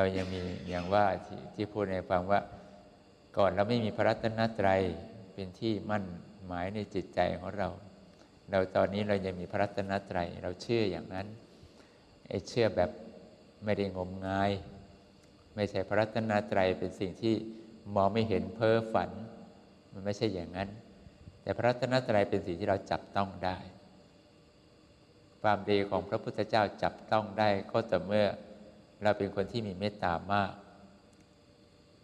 เรายังมีอย่างว่าที่ที่พูดในฟังว่า ก่อนเราไม่มีพระรัตนตรัยเป็นที่มั่นหมายในจิตใจของเรา เราตอนนี้เรายังมีพระรัตนตรัยเราเชื่ออย่างนั้นไอ้เชื่อแบบไม่ได้งมงาย ไม่ใช่พระรัตนตรัยเป็นสิ่งที่มองไม่เห็นเพ้อฝัน มันไม่ใช่อย่างนั้น แต่พระรัตนตรัยเป็นสิ่งที่เราจับต้องได้ ความดีของพระพุทธเจ้าจับต้องได้ก็แต่เมื่อ เราเป็นคนที่มีเมตตามาก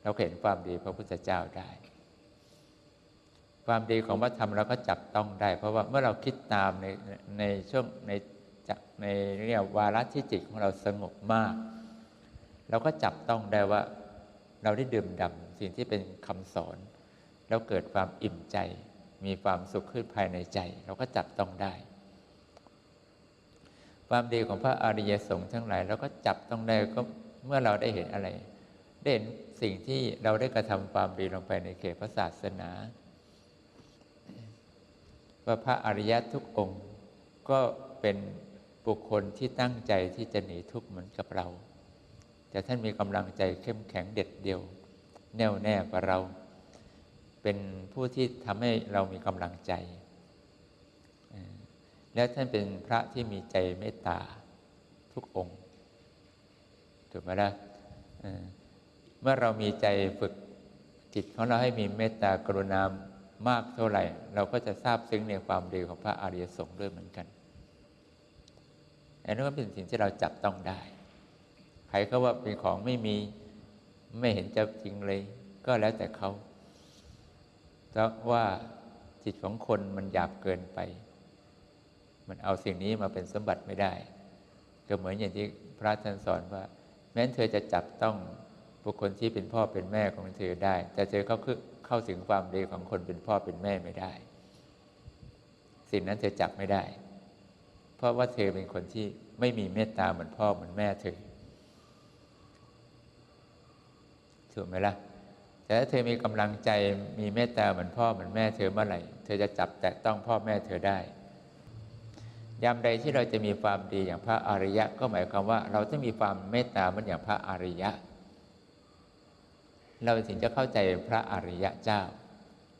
เราเห็นความดีพระพุทธเจ้าได้ ความดีของพระธรรมเราก็จับต้องได้ เพราะว่าเมื่อเราคิดตามในในช่วงในจากในเรียกวาระที่จิตของเราสงบมาก เราก็จับต้องได้ว่า เราได้ดื่มด่ำสิ่งที่เป็นคำสอน แล้วเกิดความอิ่มใจ มีความสุขขึ้นภายในใจ เราก็จับต้องได้ ความดีของพระอริยสงฆ์ทั้งหลายเราก็จับต้องได้ก็เมื่อเราได้เห็นอะไร ได้เห็นสิ่งที่เราได้กระทำความดีลงไปในเขตพระศาสนา ว่าพระอริยทุกองค์ก็เป็นบุคคลที่ตั้งใจที่จะหนีทุกข์เหมือนกับเรา แต่ท่านมีกำลังใจเข้มแข็งเด็ดเดียว แน่วแน่กว่าเรา เป็นผู้ที่ทำให้เรามีกำลังใจ แล้วท่านเป็นพระที่มีใจเมตตาทุกองค์ ถูกไหมล่ะเมื่อเรามีใจฝึกจิตของเราให้มีเมตตากรุณามากเท่าไหร่ เราก็จะทราบซึ้งในความดีของพระอริยสงฆ์ด้วยเหมือนกันอันนี้ก็เป็นสิ่งที่เราจับต้องได้ ใครเขาว่าเป็นของไม่มีไม่เห็นจะจริงเลย ก็แล้วแต่เขาเพราะว่าจิตของคนมันหยาบเกินไป มันเอาสิ่งนี้มาเป็นสมบัติไม่ได้ ก็เหมือนอย่างที่พระท่านสอนว่า แม้นเธอจะจับต้องบุคคลที่เป็นพ่อเป็นแม่ของเธอได้ แต่เธอเข้าเข้าถึงความดีของคนเป็นพ่อเป็นแม่ไม่ได้ สิ่งนั้นเธอจับไม่ได้ เพราะว่าเธอเป็นคนที่ไม่มีเมตตาเหมือนพ่อเหมือนแม่เธอถูกไหมล่ะแต่ถ้าเธอมีกำลังใจมีเมตตาเหมือนพ่อเหมือนแม่เธอเมื่อไหร่ เธอจะจับแตะต้องพ่อแม่เธอได้ ยามใดที่เราจะมีความดีอย่างพระอริยะ ก็หมายความว่า เราต้องมีความเมตตาเหมือนอย่างพระอริยะ เราถึงจะเข้าใจพระอริยะเจ้า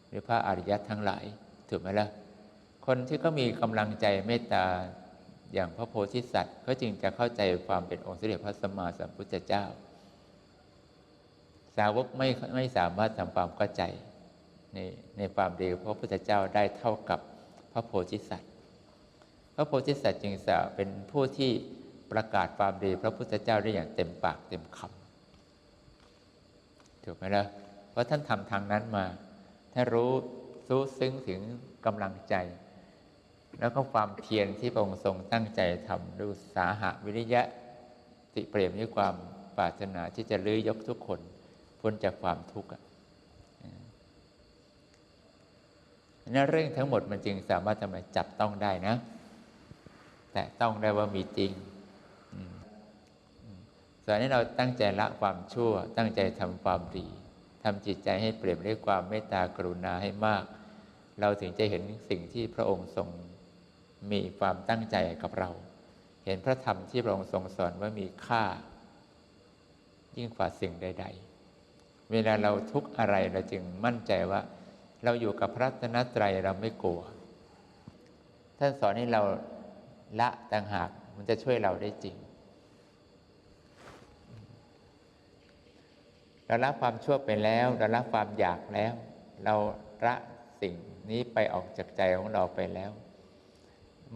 หรือพระอริยะทั้งหลายถูกไหมล่ะคนที่ก็มีกำลังใจเมตตาอย่างพระโพธิสัตว์ ก็จึงจะเข้าใจความเป็นองค์เสด็จพระสัมมาสัมพุทธเจ้า สาวกไม่ไม่สามารถทำความเข้าใจในในความดีพระพุทธเจ้าได้เท่ากับพระโพธิสัตว์ พระโพธิสัตว์จึงจะเป็นผู้ที่ประกาศความดีพระพุทธเจ้าได้อย่างเต็มปากเต็มคำถูกไหมล่ะเพราะท่านทำทางนั้นมาท่านรู้รู้ซึ้งถึงกำลังใจ แล้วก็ความเพียรที่พระองค์ทรงตั้งใจทำดูสาหะวิริยะติเปรียมด้วยความปรารถนาที่จะลื้อยกทุกคนพ้นจากความทุกข์นั่นเรื่องทั้งหมดมันจึงสามารถทำให้จับต้องได้นะ แต่ต้องได้ว่ามีจริงส่วนนี้เราตั้งใจละความชั่ว ตั้งใจทำความดีทำจิตใจให้เปลี่ยนด้วยความเมตตากรุณาให้มาก เราถึงจะเห็นสิ่งที่พระองค์ทรงมีความตั้งใจกับเรา เห็นพระธรรมที่พระองค์ทรงสอนว่ามีค่า ยิ่งกว่าสิ่งใด ๆ เวลาเราทุกข์อะไรเราจึงมั่นใจว่า เราอยู่กับพระตนตรัยเราไม่กลัว ท่านสอนให้เรา ละต่างหากมันจะช่วยเราได้จริง เราละความชั่วไปแล้ว เราละความอยากแล้ว เราละสิ่งนี้ไปออกจากใจของเราไปแล้ว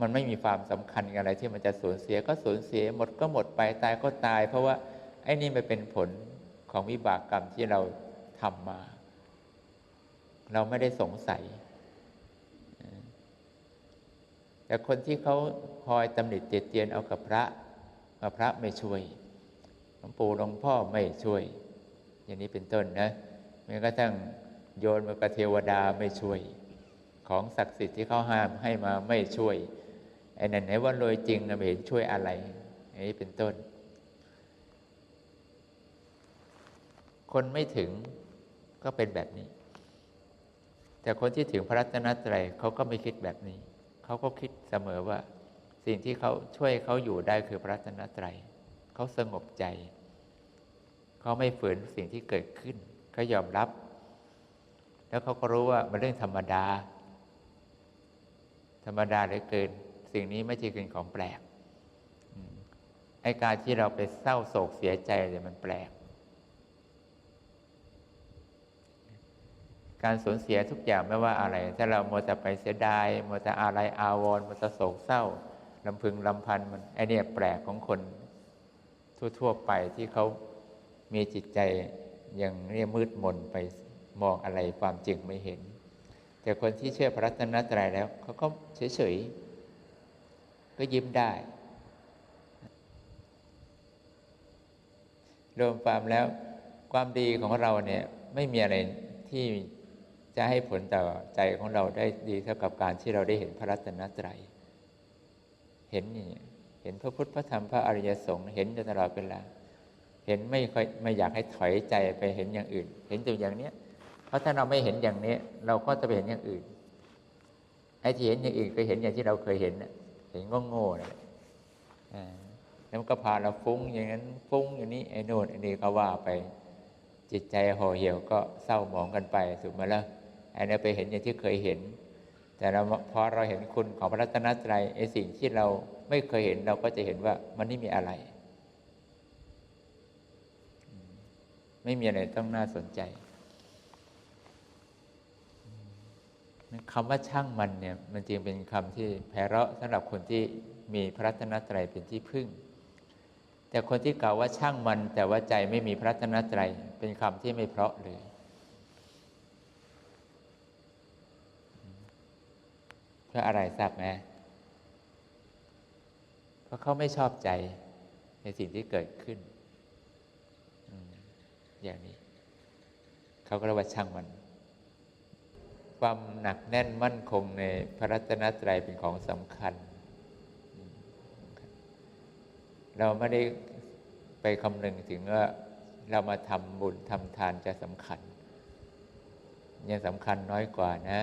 มันไม่มีความสำคัญอะไรที่มันจะสูญเสียก็สูญเสียหมดก็หมดไปตายก็ตาย เพราะว่าไอ้นี่มันเป็นผลของวิบากกรรมที่เราทำมา เราไม่ได้สงสัย แต่คนที่เขาคอยตำหนิเตียเตียนเอากับพระมาพระไม่ช่วยหลวงปู่หลวงพ่อไม่ช่วย อย่างนี้เป็นต้นนะแม้กระทั่งโยนมากระเทวดาไม่ช่วย ของศักดิ์สิทธิ์ที่เขาห้ามให้มาไม่ช่วยไอ้นั่นไหนว่าโรยจริงนะไม่เห็นช่วยอะไรอย่างนี้เป็นต้น คนไม่ถึงก็เป็นแบบนี้ แต่คนที่ถึงพระรัตนตรัยเขาก็ไม่คิดแบบนี้ เขาก็คิดเสมอว่า สิ่งที่เขาช่วยเขาอยู่ได้คือพระรัตนตรัยเขาสงบใจ เขาไม่ฝืนสิ่งที่เกิดขึ้นเขายอมรับ แล้วเขาก็รู้ว่ามันเรื่องธรรมดา ธรรมดาเหลือเกิน สิ่งนี้ไม่ใช่เป็นของแปลกอืมไอการที่เราไปเศร้าโศกเสียใจเนี่ยมันแปลก การสูญเสียทุกอย่างไม่ว่าอะไร ถ้าเราโมวแต่ไปเสียดายโมวแต่อะไรอาวรณ์โมวแต่โศกเศร้าลำพึงลำพันมันไอเนี่ยแปลกของคนทั่วๆไปที่เขามีจิตใจยังเรียมืดมนไปมองอะไรความจริงไม่เห็น แต่คนที่เชื่อพระรัตนตรัยแล้วเขาก็เฉยๆก็ยิ้มได้ รวมความแล้วความดีของเราเนี่ยไม่มีอะไรที่ จะให้ผลต่อใจของเราได้ดีเท่ากับการที่เราได้เห็นพระรัตนตรัย เห็นนี่เห็นพระพุทธพระธรรมพระอริยสงฆ์เห็นอยู่ตลอดเวลาเห็นไม่ค่อยไม่อยากให้ถอยใจไปเห็นอย่างอื่น เห็นแต่อย่างเนี้ย เพราะถ้าเราไม่เห็นอย่างนี้ เราก็จะไปเห็นอย่างอื่นไอ้ที่เห็นอย่างอื่นก็เห็นอย่างที่เราเคยเห็นเห็นโง่ๆนั่นแหละอ่าแล้วก็พาเราฟุ้งอย่างนั้นฟุ้งอย่างนี้ไอ้โน่นไอ้นี่ก็ว่าไปจิตใจห่อเหี่ยวก็เศร้าหมองกันไปถูกไหมล่ะไอ้นี่ไปเห็นอย่างที่เคยเห็น แต่เราพอเราเห็นคุณของพระรัตนตรัยไอ้สิ่งที่เราไม่เคยเห็นเราก็จะเห็นว่ามันไม่มีอะไร ไม่มีอะไรต้องน่าสนใจคำว่าช่างมันเนี่ยมันจึงเป็นคำที่ไพเราะสำหรับคนที่มีพระรัตนตรัยเป็นที่พึ่ง แต่คนที่กล่าวว่าช่างมัน แต่ว่าใจไม่มีพระรัตนตรัยเป็นคำที่ไม่เพราะเลย เพราะอะไรทราบไหมเพราะเขาไม่ชอบใจในสิ่งที่เกิดขึ้น อย่างนี้ เขาก็เรียกว่าช่างมัน ความหนักแน่นมั่นคงในพระรัตนตรัยเป็นของสำคัญ เราไม่ได้ไปคำนึงถึงว่าเรามาทำบุญทำทานจะสำคัญ ยังสำคัญน้อยกว่านะ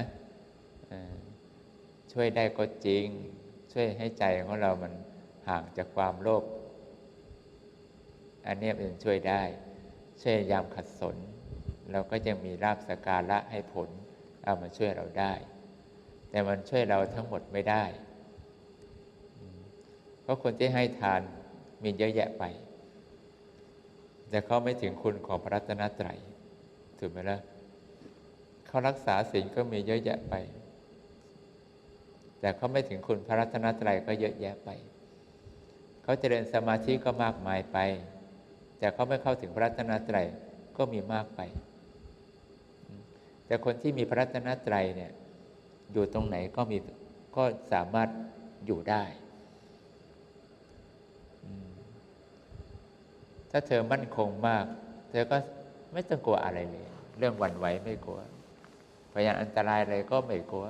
ช่วยได้ก็จริง ช่วยให้ใจของเรามันห่างจากความโลภอันนี้เป็นช่วยได้ ช่วยยามขัดสน เราก็ยังมีราบสการะให้ผลเอามาช่วยเราได้ แต่มันช่วยเราทั้งหมดไม่ได้ เพราะคนที่ให้ทานมีเยอะแยะไป แต่เขาไม่ถึงคุณของพระรัตนตรัยถูกไหมล่ะเขารักษาศีลก็มีเยอะแยะไป แต่เขาไม่ถึงคุณพระรัตนตรัยก็เยอะแยะไป เขาเจริญสมาธิก็มากมายไป แต่เขาไม่เข้าถึงพระรัตนตรัยก็มีมากไป แต่คนที่มีพระรัตนตรัยเนี่ยอยู่ตรงไหนก็มีก็สามารถอยู่ได้ ถ้าเธอมั่นคงมาก เธอก็ไม่ต้องกลัวอะไรเลย เรื่องหวั่นไหวไม่กลัวพยานอันตรายอะไรก็ไม่กลัว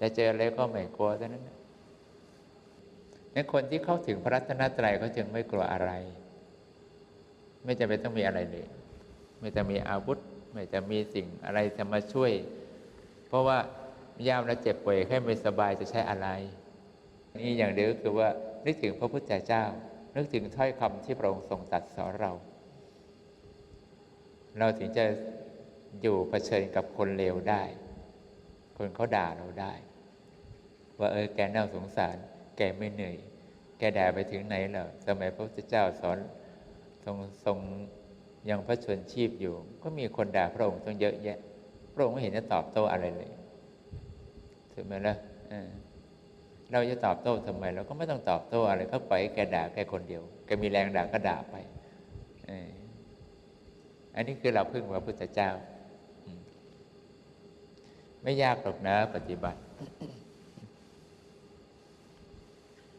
จะเจออะไรก็ไม่กลัวเท่านั้นนั้นคนที่เข้าถึงพระรัตนตรัยเขาจึงไม่กลัวอะไร ไม่จำเป็นต้องมีอะไรเลย ไม่จะมีอาวุธ ไม่จะมีสิ่งอะไรจะมาช่วย เพราะว่ายามเราเจ็บป่วยแค่ไม่สบายจะใช้อะไร นี่อย่างเดียวคือว่านึกถึงพระพุทธเจ้า นึกถึงถ้อยคำที่พระองค์ทรงตรัสสอนเรา เราถึงจะอยู่เผชิญกับคนเลวได้ คนเขาด่าเราได้ ว่าเออแกน่าสงสาร แกไม่เหนื่อย แกด่าไปถึงไหนแล้วสมัยพระพุทธเจ้าสอนทรงทรงยังพระชนชีพอยู่ ก็มีคนด่าพระองค์ต้องเยอะแยะ พระองค์ไม่เห็นจะตอบโต้อะไรเลยถูกไหมล่ะเราจะตอบโต้ทำไม เราก็ไม่ต้องตอบโต้อะไรก็ปล่อยแกด่าแกคนเดียวแกมีแรงด่าก็ด่าไปอันนี้คือเราพึ่งพระพุทธเจ้า ไม่ยากหรอกนะ ปฏิบัติ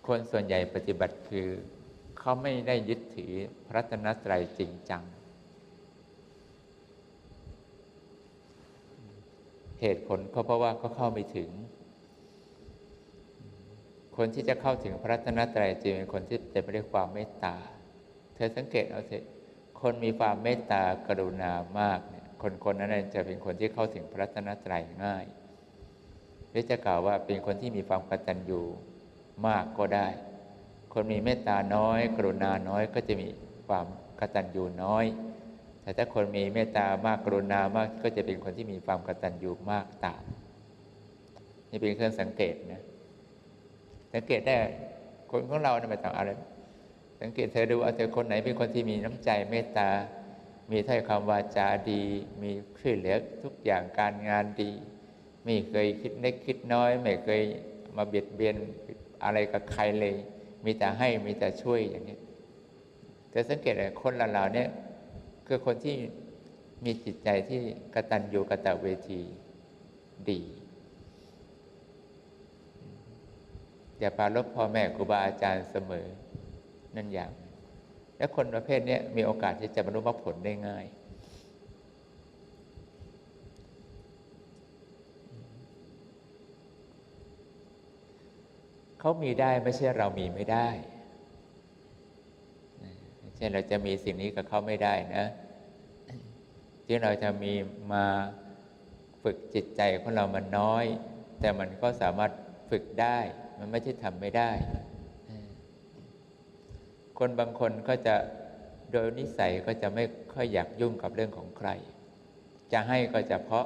คนส่วนใหญ่ปฏิบัติคือ เขาไม่ได้ยึดถือพระตนตรัยจริงจัง เหตุผลก็เพราะว่าเขาเข้าไม่ถึง คนที่จะเข้าถึงพระรัตนตรัยจริงเป็นคนที่เต็มไปด้วยความเมตตา เธอสังเกตเอาสิคนมีความเมตตากรุณามากเนี่ยคนคนนั้นจะเป็นคนที่เข้าถึงพระรัตนตรัยง่ายหรือจะกล่าวว่าเป็นคนที่มีความกตัญญู มากก็ได้ คนมีเมตตาน้อย กรุณาน้อยก็จะมีความกตัญญูน้อย แต่ถ้าคนมีเมตตามากกรุณามากก็จะเป็นคนที่มีความกตัญญูมากตามนี่เป็นเครื่องสังเกตนะสังเกตได้คนของเราเนี่ยไม่ต้องอะไร สังเกตเธอดูว่าเธอคนไหนเป็นคนที่มีน้ำใจเมตตา มีถ้อยคำวาจาดี มีช่วยเหลือทุกอย่างการงานดี ไม่เคยคิดเล็กคิดน้อย ไม่เคยมาเบียดเบียน อะไรกับใครเลย มีแต่ให้มีแต่ช่วยอย่างนี้แต่สังเกตเลยคนเหล่าๆเนี่ยคือคนที่มีจิตใจที่กระตัญญูกระตะเวทีดี อย่าปารบพ่อแม่ครูบาอาจารย์เสมอนั่นอย่าง และคนประเภทนี้มีโอกาสที่จะบรรลุมรรคผลได้ง่าย เขามีได้ไม่ใช่เรามีไม่ได้เช่นเราจะมีสิ่งนี้กับเขาไม่ได้นะที่เราจะมีมาฝึกจิตใจของเรามันน้อย แต่มันก็สามารถฝึกได้ มันไม่ใช่ทำไม่ได้ คนบางคนก็จะโดยนิสัยก็จะไม่ค่อยอยากยุ่งกับเรื่องของใคร จะให้ก็จะเพราะ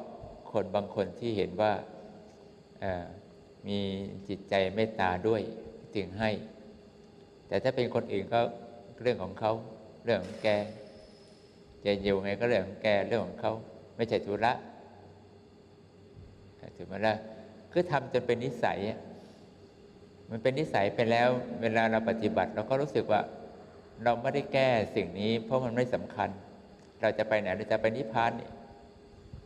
คนบางคนที่เห็นว่า มีจิตใจเมตตาด้วยจึงให้ แต่ถ้าเป็นคนอื่นก็เรื่องของเขาเรื่องของแกจะอยู่ไงก็เรื่องของแกเรื่องของเขาไม่ใช่ธุระถูกไหมล่ะคือทำจนเป็นนิสัยมันเป็นนิสัยไปแล้ว เวลาเราปฏิบัติเราก็รู้สึกว่า เราไม่ได้แก้สิ่งนี้ เพราะมันไม่สำคัญ เราจะไปไหนเราจะไปนิพพานนี่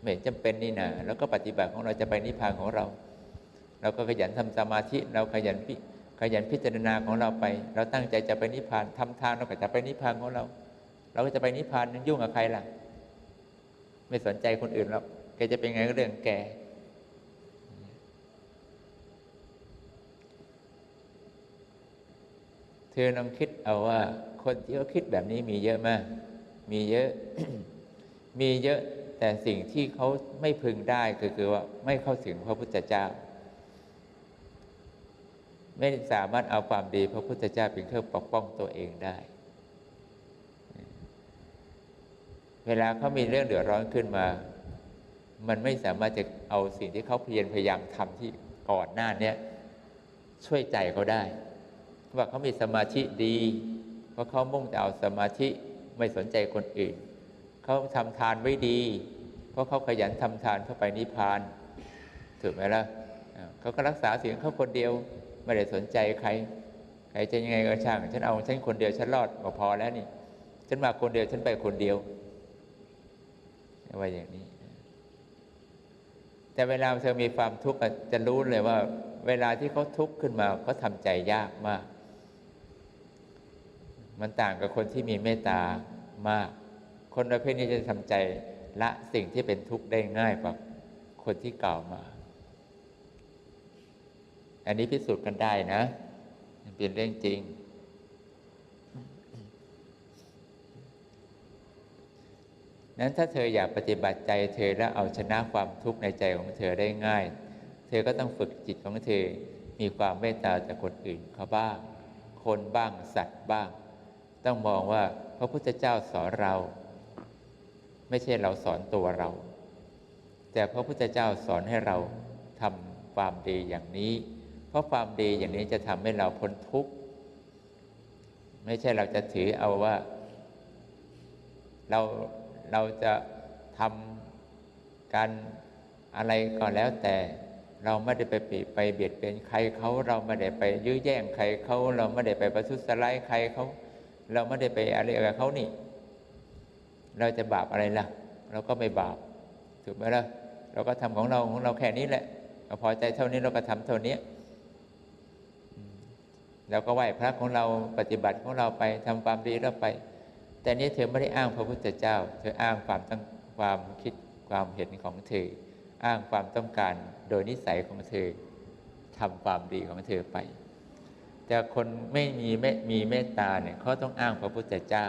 ไม่จำเป็นนี่นะแล้วก็ปฏิบัติของเราจะไปนิพพานของเรา เราก็ขยันทำสมาธิเราขยันพิขยันพิจารณาของเราไป เราตั้งใจจะไปนิพพานทำทานเราก็จะไปนิพพานของเรา เราก็จะไปนิพพานยุ่งกับใครล่ะ ไม่สนใจคนอื่นหรอกแกจะเป็นไงก็เรื่องแกเธอลองคิดเอาว่า คนที่เขาคิดแบบนี้มีเยอะมาก มีเยอะ มีเยอะแต่สิ่งที่เขาไม่พึงได้คือคือว่าไม่เข้าถึงพระพุทธเจ้า ไม่สามารถเอาความดีพระพุทธเจ้าเป็นเครื่องปกป้องตัวเองได้ เวลาเขามีเรื่องเดือดร้อนขึ้นมา มันไม่สามารถจะเอาสิ่งที่เขาเพียรพยายามทำที่ก่อนหน้านี้ช่วยใจเขาได้ ว่าเขามีสมาธิดี เพราะเขามุ่งแต่เอาสมาธิไม่สนใจคนอื่น เขาทำทานไว้ดี เพราะเขาขยันทำทานเข้าไปนิพพาน ถูกไหมล่ะเขาก็รักษาเสียงเขาคนเดียว ไม่ได้สนใจใครใครจะยังไงก็ช่าง ฉันเอาฉันคนเดียวฉันรอดก็พอแล้วนี่ ฉันมาคนเดียวฉันไปคนเดียวว่าอย่างนี้ แต่เวลาเธอมีความทุกข์จะรู้เลยว่า เวลาที่เขาทุกข์ขึ้นมาเขาทำใจยากมาก มันต่างกับคนที่มีเมตตามาก คนประเภทนี้จะทำใจละสิ่งที่เป็นทุกข์ได้ง่ายกว่าคนที่กล่าวมา อันนี้พิสูจน์กันได้นะ เป็นเรื่องจริง นั้นถ้าเธออยากปฏิบัติใจเธอและเอาชนะความทุกข์ในใจของเธอได้ง่าย เธอก็ต้องฝึกจิตของเธอ มีความเมตตาต่อคนอื่นเขาบ้าง คนบ้างสัตว์บ้าง ต้องมองว่าพระพุทธเจ้าสอนเรา ไม่ใช่เราสอนตัวเรา แต่พระพุทธเจ้าสอนให้เราทำความดีอย่างนี้ ราะความดีอย่างนี้จะทำให้เราพ้นทุกข์ ไม่ใช่เราจะถือเอาว่า เราเราจะทำการอะไรก็แล้วแต่เราไม่ได้ไปไปเบียดเบียนใครเขาเราไม่ได้ไปยื้อแย่งใครเขาเราไม่ได้ไปประทุษร้ายใครเขาเราไม่ได้ไปอะไรกับเขานี่ เราจะบาปอะไรล่ะ เราก็ไม่บาปถูกไหมล่ะเราก็ทำของเราของเราแค่นี้แหละพอใจเท่านี้เราก็ทำเท่านี้ เราก็ไหว้พระของเราปฏิบัติของเราไปทำความดีเราไป แต่นี้เธอไม่ได้อ้างพระพุทธเจ้า เธออ้างความตั้งความคิดความเห็นของเธอ อ้างความต้องการโดยนิสัยของเธอทำความดีของเธอไป แต่คนไม่มีไม่มีเมตตาเนี่ยเขาต้องอ้างพระพุทธเจ้า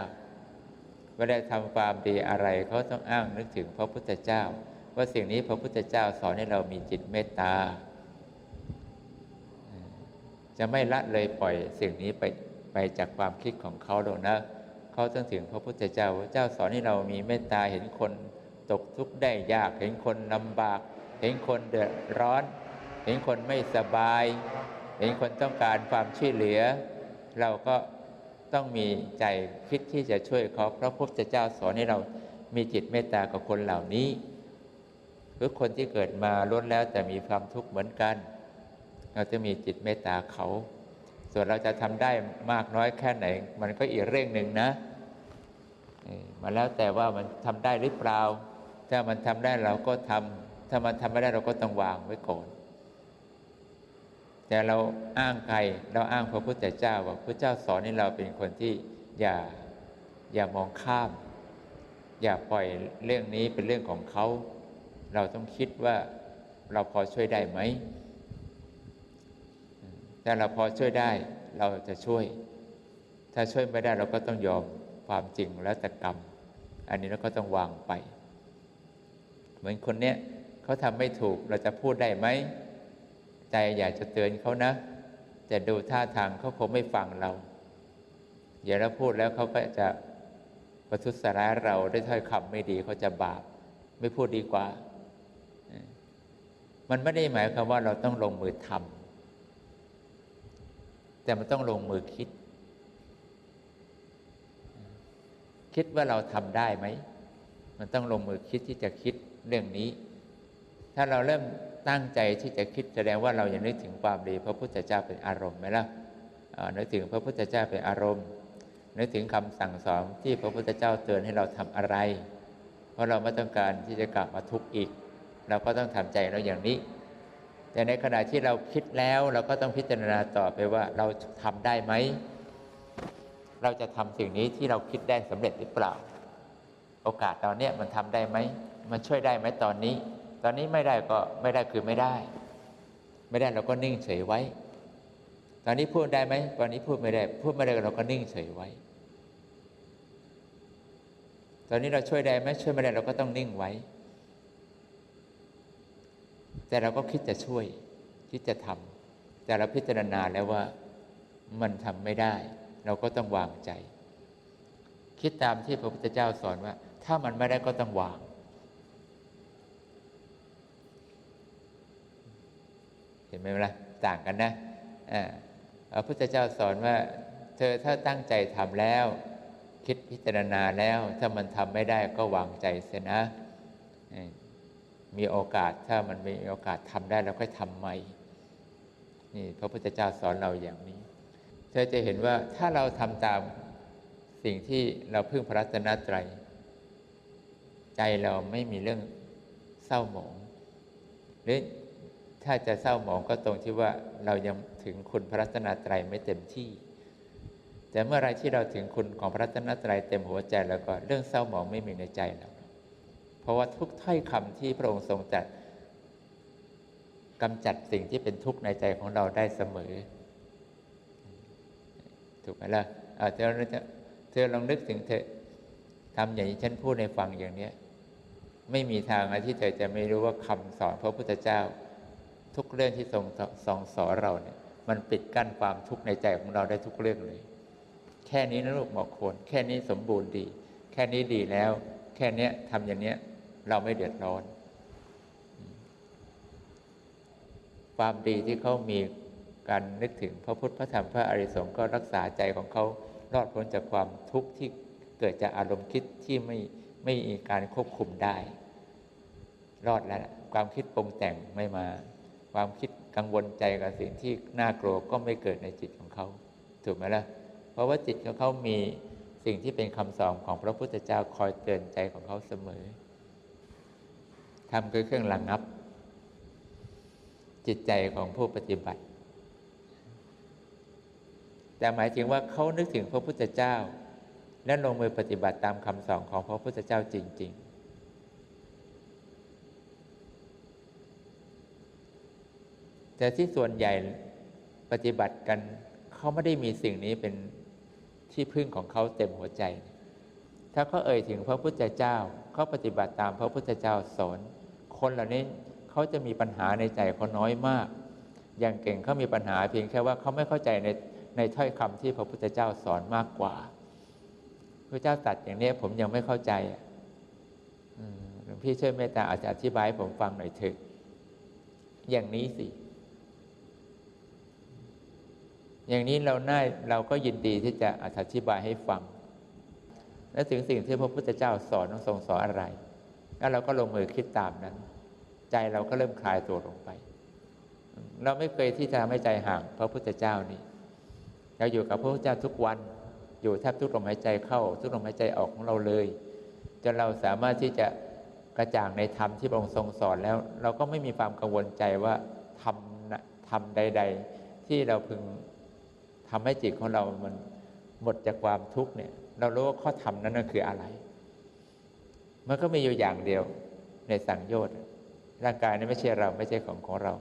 เวลาทำความดีอะไรเขาต้องอ้างนึกถึงพระพุทธเจ้า ว่าสิ่งนี้พระพุทธเจ้าสอนให้เรามีจิตเมตตา จะไม่ละเลยปล่อยสิ่งนี้ไปไปจากความคิดของเขาหรอกนะเขาต้องถึงพระพุทธเจ้าพระเจ้าสอนให้เรามีเมตตาเห็นคนตกทุกข์ได้ยาก เห็นคนลำบาก เห็นคนเดือดร้อน เห็นคนไม่สบาย เห็นคนต้องการความช่วยเหลือ เราก็ต้องมีใจคิดที่จะช่วยเขาเพราะพระพุทธเจ้าสอนให้เรามีจิตเมตตากับคนเหล่านี้ทุกคนที่เกิดมาล้วนแล้วแต่มีความทุกข์เหมือนกัน เราจะมีจิตเมตตาเขา ส่วนเราจะทำได้มากน้อยแค่ไหน มันก็อีกเรื่องหนึ่งนะมาแล้วแต่ว่ามันทำได้หรือเปล่า ถ้ามันทำได้เราก็ทำถ้ามันทำไม่ได้เราก็ต้องวางไว้ก่อนแต่เราอ้างใครเราอ้างพระพุทธเจ้าว่าพระเจ้าสอนให้เราเป็นคนที่อย่าอย่ามองข้าม อย่าปล่อยเรื่องนี้เป็นเรื่องของเขา เราต้องคิดว่าเราพอช่วยได้ไหม ถ้าเราพอช่วยได้เราจะช่วย ถ้าช่วยไม่ได้เราก็ต้องยอมความจริงแล้วแต่กรรม อันนี้เราก็ต้องวางไป เหมือนคนเนี้ยเขาทำไม่ถูกเราจะพูดได้ไหมใจอยากจะเตือนเขานะแต่ดูท่าทางเขาคงไม่ฟังเราอย่าเราพูดแล้วเขาก็จะประทุษร้ายเราด้วยถ้อยคำไม่ดีเขาจะบาปไม่พูดดีกว่า มันไม่ได้หมายความว่าเราต้องลงมือทำ แต่มันต้องลงมือคิด คิดว่าเราทำได้ไหม มันต้องลงมือคิดที่จะคิดเรื่องนี้ ถ้าเราเริ่มตั้งใจที่จะคิดแสดงว่าเราอยังนึกถึงความดีพระพุทธเจ้าเป็นอารมณ์ไหมล่ะนึกถึงพระพุทธเจ้าเป็นอารมณ์นึกถึงคำสั่งสอนที่พระพุทธเจ้าเตือนให้เราทำอะไร เพราะเราไม่ต้องการที่จะกลับมาทุกข์อีก เราก็ต้องทำใจเราอย่างนี้ แต่ในขณะที่เราคิดแล้วเราก็ต้องพิจารณาต่อไปว่าเราทำได้ไหม เราจะทำสิ่งนี้ที่เราคิดได้สำเร็จหรือเปล่า โอกาสตอนนี้มันทำได้ไหม มันช่วยได้ไหมตอนนี้ ตอนนี้ไม่ได้ก็ไม่ได้คือไม่ได้ ไม่ได้เราก็นิ่งเฉยไว้ ตอนนี้พูดได้ไหมตอนนี้พูดไม่ได้ พูดไม่ได้เราก็นิ่งเฉยไว้ ตอนนี้เราช่วยได้ไหมช่วยไม่ได้เราก็ต้องนิ่งไว้ แต่เราก็คิดจะช่วย คิดจะทำแต่เราพิจารณาแล้วว่ามันทำไม่ได้ เราก็ต้องวางใจ คิดตามที่พระพุทธเจ้าสอนว่า ถ้ามันไม่ได้ก็ต้องวาง เห็นไหมล่ะต่างกันนะพระพุทธเจ้าสอนว่า เธอถ้าตั้งใจทำแล้ว คิดพิจารณาแล้ว ถ้ามันทำไม่ได้ก็วางใจเสียนะ มีโอกาสถ้ามันมีโอกาสทำได้เราค่อยทำใหม่นี่พระพุทธเจ้าสอนเราอย่างนี้เธอจะเห็นว่าถ้าเราทำตามสิ่งที่เราพึ่งพระรัตนตรัย ใจเราไม่มีเรื่องเศร้าหมอง หรือถ้าจะเศร้าหมองก็ตรงที่ว่าเรายังถึงคุณพระรัตนตรัยไม่เต็มที่ แต่เมื่อไรที่เราถึงคุณของพระรัตนตรัยเต็มหัวใจแล้วก็เรื่องเศร้าหมองไม่มีในใจเราเพ ราะว่าทุกถ้อยคำที่พระองค์ทรงจัดกำจัดสิ่งที่เป็นทุกข์ในใจของเราได้เสมอ ถูกไหมล่ะเธอจะเธอลองนึกถึงเธอทำอย่างที่ฉันพูดในฟังอย่างเนี้ยไม่มีทางที่เธอจะไม่รู้ว่าคำสอนพระพุทธเจ้า ทุกเรื่องที่ทรงสองสอนเราเนี่ย มันปิดกั้นความทุกข์ในใจของเราได้ทุกเรื่องเลย แค่นี้นะลูกหมาะควรแค่นี้สมบูรณ์ดี แค่นี้ดีแล้ว แค่นี้ทำอย่างนี้ เราไม่เดือดร้อน ความดีที่เขามีการนึกถึงพระพุทธพระธรรมพระอริสงฆ์ก็รักษาใจของเขารอดพ้นจากความทุกข์ที่เกิดจากอารมณ์คิดที่ไม่ไม่มีการควบคุมได้ รอดแล้วความคิดปรุงแต่งไม่มา ความคิดกังวลใจกับสิ่งที่น่ากลัวก็ไม่เกิดในจิตของเขาถูกไหมล่ะ เพราะว่าจิตของเขามีสิ่งที่เป็นคำสอนของพระพุทธเจ้าคอยเตือนใจของเขาเสมอ ทำคือเครื่องระงงับ จิตใจของผู้ปฏิบัติ แต่หมายถึงว่าเขานึกถึงพระพุทธเจ้า และลงมือปฏิบัติตามคำสอนของพระพุทธเจ้าจริง ๆแต่ที่ส่วนใหญ่ปฏิบัติกันเขาไม่ได้มีสิ่งนี้เป็นที่พึ่งของเขาเต็มหัวใจ ถ้าเขาเอ่ยถึงพระพุทธเจ้าเขาปฏิบัติตามพระพุทธเจ้าสอน คนเหล่านี้เขาจะมีปัญหาในใจเขาน้อยมาก อย่างเก่งเขามีปัญหาเพียงแค่ว่าเขาไม่เข้าใจในในถ้อยคำที่พระพุทธเจ้าสอนมากกว่าพระเจ้าตัดอย่างนี้ผมยังไม่เข้าใจหลวงพี่ช่วยเมตตาอาจจะอธิบายให้ผมฟังหน่อยเถอะอย่างนี้สิ อย่างนี้เราน่าเราก็ยินดีที่จะอธิบายให้ฟัง และถึงสิ่งที่พระพุทธเจ้าสอนต้องทรงสอนอะไร แล้วเราก็ลงมือคิดตามนั้น ใจเราก็เริ่มคลายตัวลงไป เราไม่เคยที่จะไม่ใจห่างพระพุทธเจ้านี่เราอยู่กับพระพุทธเจ้าทุกวัน อยู่แทบทุกลมหายใจเข้า ทุกลมหายใจออกของเราเลยจนเราสามารถที่จะกระจ่างในธรรมที่พระองค์ทรงสอนแล้ว เราก็ไม่มีความกังวลใจว่าทำทำใด ๆ ที่เราพึงทำให้จิตของเรามันหมดจากความทุกข์เนี่ย เรารู้ว่าข้อธรรมนั้นคืออะไร มันก็มีอยู่อย่างเดียวในสังโยชน์ร่างกายนี้ไม่ใช่เราไม่ใช่ของของเรา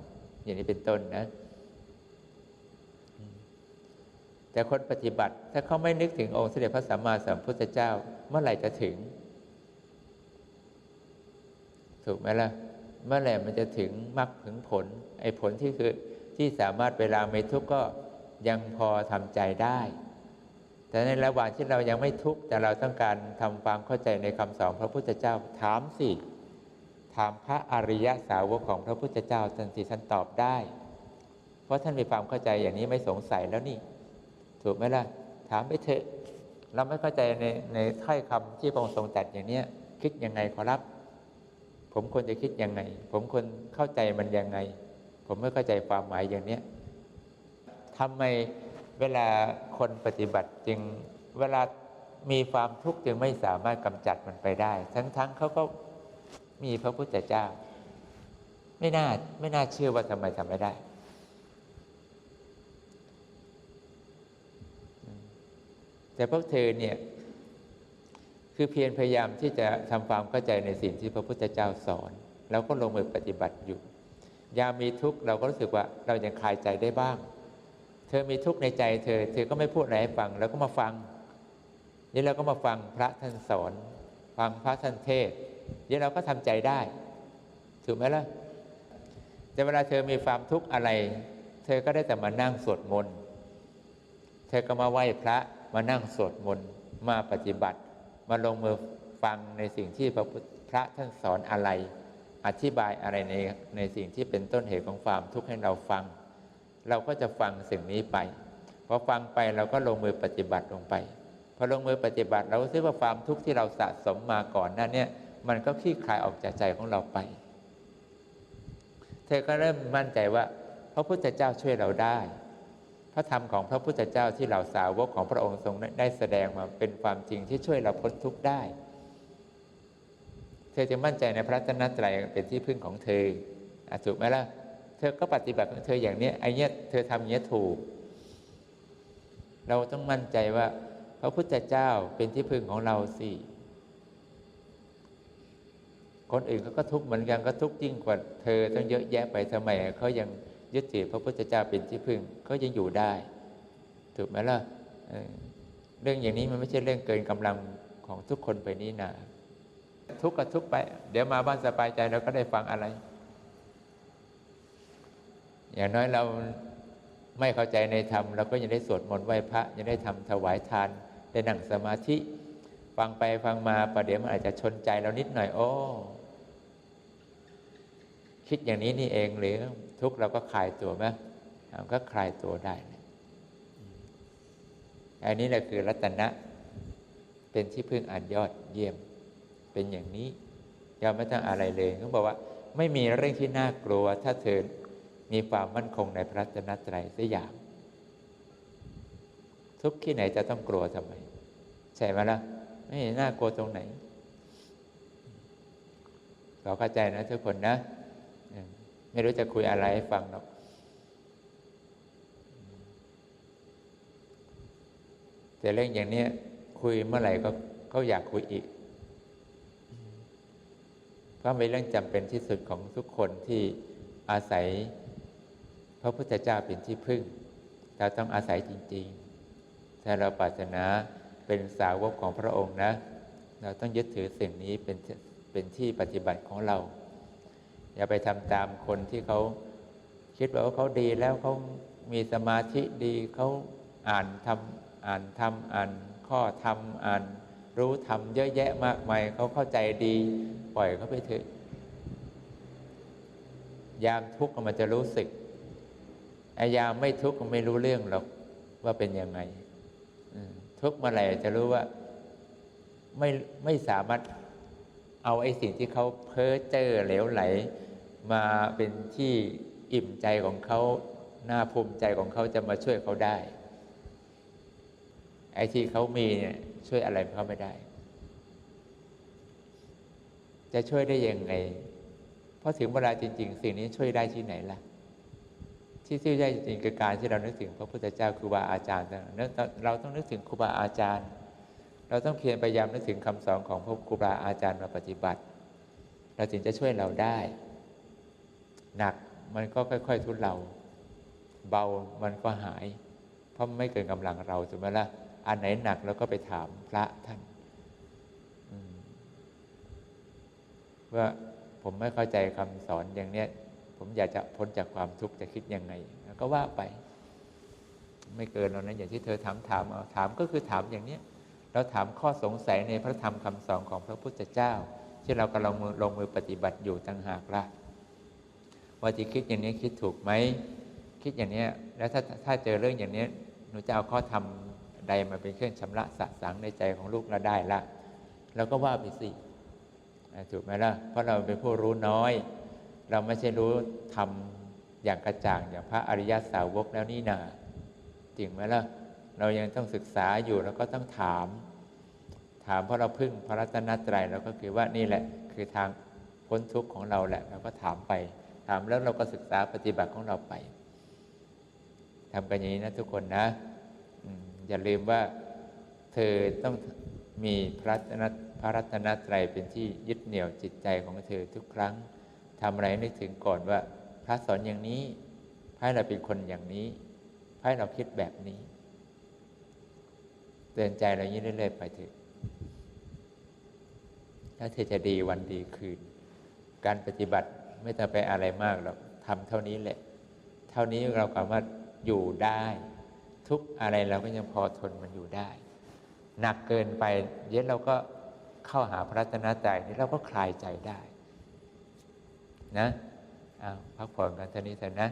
อย่างนี้เป็นต้นนะ แต่คนปฏิบัติ ถ้าเขาไม่นึกถึงองค์เสด็จพระสัมมาสัมพุทธเจ้า เมื่อไหร่จะถึง ถูกไหมล่ะ เมื่อไหร่มันจะถึงมรรคถึงผล ไอ้ผลที่คือที่สามารถเวลาไม่ทุกข์ก็ยังพอทำใจได้ แต่ในระหว่างที่เรายังไม่ทุกข์แต่เราต้องการทำความเข้าใจในคำสอนพระพุทธเจ้าถามสิถามพระอริยสาวกของพระพุทธเจ้าทันทีท่านตอบได้ เพราะท่านมีความเข้าใจอย่างนี้ไม่สงสัยแล้วนี่ ถูกไหมล่ะ ถามไปเถอะ เราไม่เข้าใจในในถ้อยคำที่พระองค์ทรงตรัสอย่างเนี้ยคิดยังไงขอรับ ผมควรจะคิดยังไง ผมควรเข้าใจมันยังไง ผมไม่เข้าใจความหมายอย่างเนี้ยทำไม เวลาคนปฏิบัติจึงเวลามีความทุกข์จึงไม่สามารถกำจัดมันไปได้ ทั้งๆเขาก็มีพระพุทธเจ้า ไม่น่าไม่น่าเชื่อว่าทำไมทำไม่ได้ แต่พวกเธอเนี่ยคือเพียรพยายามที่จะทำความเข้าใจในสิ่งที่พระพุทธเจ้าสอนเราก็ลงมือปฏิบัติอยู่ ยามมีทุกข์เราก็รู้สึกว่าเรายังคลายใจได้บ้าง เธอมีทุกข์ในใจเธอ เธอก็ไม่พูดอะไรให้ฟังเราก็มาฟัง นี่เราก็มาฟังพระท่านสอน ฟังพระท่านเทศนี่เราก็ทำใจได้ ถูกไหมล่ะ แต่เวลาเธอมีความทุกข์อะไร เธอก็ได้แต่มานั่งสวดมนต์ เธอก็มาไหว้พระมานั่งสวดมนต์ มาปฏิบัติ มาลงมือฟังในสิ่งที่พระพระท่านสอนอะไร อธิบายอะไรในในสิ่งที่เป็นต้นเหตุของความทุกข์ให้เราฟัง เราก็จะฟังสิ่งนี้ไปพอฟังไปเราก็ลงมือปฏิบัติลงไปพอลงมือปฏิบัติเราก็คิดว่าความทุกข์ที่เราสะสมมาก่อนนั้นเนี่ยมันก็คลี่คลายออกจากใจของเราไป เธอก็เริ่มมั่นใจว่า พระพุทธเจ้าช่วยเราได้ พระธรรมของพระพุทธเจ้าที่เหล่าสาวกของพระองค์ทรงได้แสดงมาเป็นความจริงที่ช่วยเราพ้นทุกข์ได้ เธอจะมั่นใจในพระตนตรัยเป็นที่พึ่งของเธอถูกไหมล่ะ เธอก็ปฏิบัติของเธออย่างนี้ไอ้เนี้ยเธอทำอย่างนี้ถูก เราต้องมั่นใจว่า พระพุทธเจ้าเป็นที่พึ่งของเราสิคนอื่นเขาก็ทุกข์เหมือนกันก็ทุกข์ยิ่งกว่าเธอต้องเยอะแยะไปทำไมเขายังยึดถือพระพุทธเจ้าเป็นที่พึ่งก็ยังอยู่ได้ ถูกไหมล่ะเรื่องอย่างนี้มันไม่ใช่เรื่องเกินกำลังของทุกคนไปนี่นาทุกข์ก็ทุกข์ไป เดี๋ยวมาบ้านสบายใจเราก็ได้ฟังอะไร อย่างน้อยเราไม่เข้าใจในธรรมเราก็ยังได้สวดมนต์ไหว้พระยังได้ทำถวายทานได้นั่งสมาธิ ฟังไปฟังมาประเดี๋ยวมันอาจจะชนใจเรานิดหน่อย โอ้ คิดอย่างนี้นี่เองหรือทุกเราก็คลายตัวไหมก็คลายตัวได้อันนี้แหละคือรัตนะ เป็นที่พึ่งอันยอดเยี่ยม เป็นอย่างนี้ยอมไม่ต้องอะไรเลยเขาบอกว่า ไม่มีเรื่องที่น่ากลัว ถ้าเธอ มีความมั่นคงในพระรัตนตรัยสักอย่าง ทุกที่ไหนจะต้องกลัวทำไม ใช่ไหมล่ะ ไม่น่ากลัวตรงไหนเราเข้าใจนะทุกคนนะ ไม่รู้จะคุยอะไรให้ฟังหรอกแต่เรื่องอย่างนี้คุยเมื่อไหร่ก็เขาอยากคุยอีก เพราะเป็นเรื่องจำเป็นที่สุดของทุกคนที่อาศัย ระพุทธเจ้าเป็นที่พึ่ง เราต้องอาศัยจริง ๆ ถ้าเราปรารถนาเป็นสาวกของพระองค์นะ เราต้องยึดถือสิ่งนี้เป็นเป็นที่ปฏิบัติของเรา อย่าไปทำตามคนที่เขาคิดว่าเขาดีแล้วเขามีสมาธิดีเขาอ่านทำอ่านทำอ่านข้อทำอ่านรู้ทำเยอะแยะมากมายเขาเข้าใจดี ปล่อยเขาไปเถอะยามทุกข์มันจะรู้สึก อ้ยามไม่ทุกข์ไม่รู้เรื่องหรอกว่าเป็นยังไงทุกข์เมื่อไหร่จะรู้ว่าไม่ไม่สามารถเอาไอ้สิ่งที่เขาเพ้อเจ้อเหลวไหล มาเป็นที่อิ่มใจของเขาหน่าภูมิใจของเขาจะมาช่วยเขาได้ ไอ้ที่เขามีเนี่ยช่วยอะไรเขาไม่ได้ จะช่วยได้ยังไง เพราะถึงเวลาจริง ๆ สิ่งนี้ช่วยได้ที่ไหนล่ะ ที่ช่วยได้จริงคือการที่เรานึกถึงพระพุทธเจ้าครูบาอาจารย์เราต้องนึกถึงครูบาอาจารย์ เราต้องเพียรพยายามนึกถึงคำสอนของพระครูบาอาจารย์มาปฏิบัติ เราถึงจะช่วยเราได้ หนักมันก็ค่อย ๆ ทุเลาเบามันก็หาย เพราะไม่เกินกำลังเราถูกไหมล่ะอันไหนหนักเราก็ไปถามพระท่านว่าผมไม่เข้าใจคำสอนอย่างเนี้ย ผมอยากจะพ้นจากความทุกข์จะคิดยังไง ก็ว่าไป ไม่เกินเรานะอย่างที่เธอถามถามเอาถามก็คือถามอย่างเนี้ยเราถามข้อสงสัยในพระธรรมคำสอนของพระพุทธเจ้า ที่เรากำลังลงมือปฏิบัติอยู่ต่างหากละว่าที่คิดอย่างนี้คิดถูกไหมคิดอย่างนี้แล้วถ้าถ้าเจอเรื่องอย่างนี้หนูจะเอาข้อธรรมใดมาเป็นเครื่องชำระสะสางในใจของลูกเราได้ละเราก็ว่าไปสิถูกไหมล่ะเพราะเราเป็นผู้รู้น้อย เราไม่ใช่รู้ทำอย่างกระจ่างอย่างพระอริยสาวกแล้วนี่นาจริงไหมล่ะ เรายังต้องศึกษาอยู่แล้วก็ต้องถาม ถามเพราะเราพึ่งพระรัตนตรัยเราก็คือว่านี่แหละ คือทางพ้นทุกข์ของเราแหละ เราก็ถามไป ถามแล้วเราก็ศึกษาปฏิบัติของเราไปทำกันอย่างนี้นะทุกคนนะอืมอย่าลืมว่าเธอต้องมีพระรัตนพระรัตนตรัยเป็นที่ยึดเหนี่ยวจิตใจของเธอทุกครั้ง ทำอะไรนึกถึงก่อนว่า พระสอนอย่างนี้ให้เราเป็นคนอย่างนี้ให้เราคิดแบบนี้เตือนใจเรายิ่งเรื่อยๆไปเถอะแล้วเธอจะดีวันดีคืน การปฏิบัติไม่ต้องไปอะไรมากหรอกทำเท่านี้แหละ เท่านี้เราสามารถอยู่ได้ ทุกอะไรเราก็ยังพอทนมันอยู่ได้ หนักเกินไป เย็นเราก็เข้าหาพระรัตนตรัยนี่เราก็คลายใจได้ นะเอาพักผ่อนกันเท่านี้เถอะนะ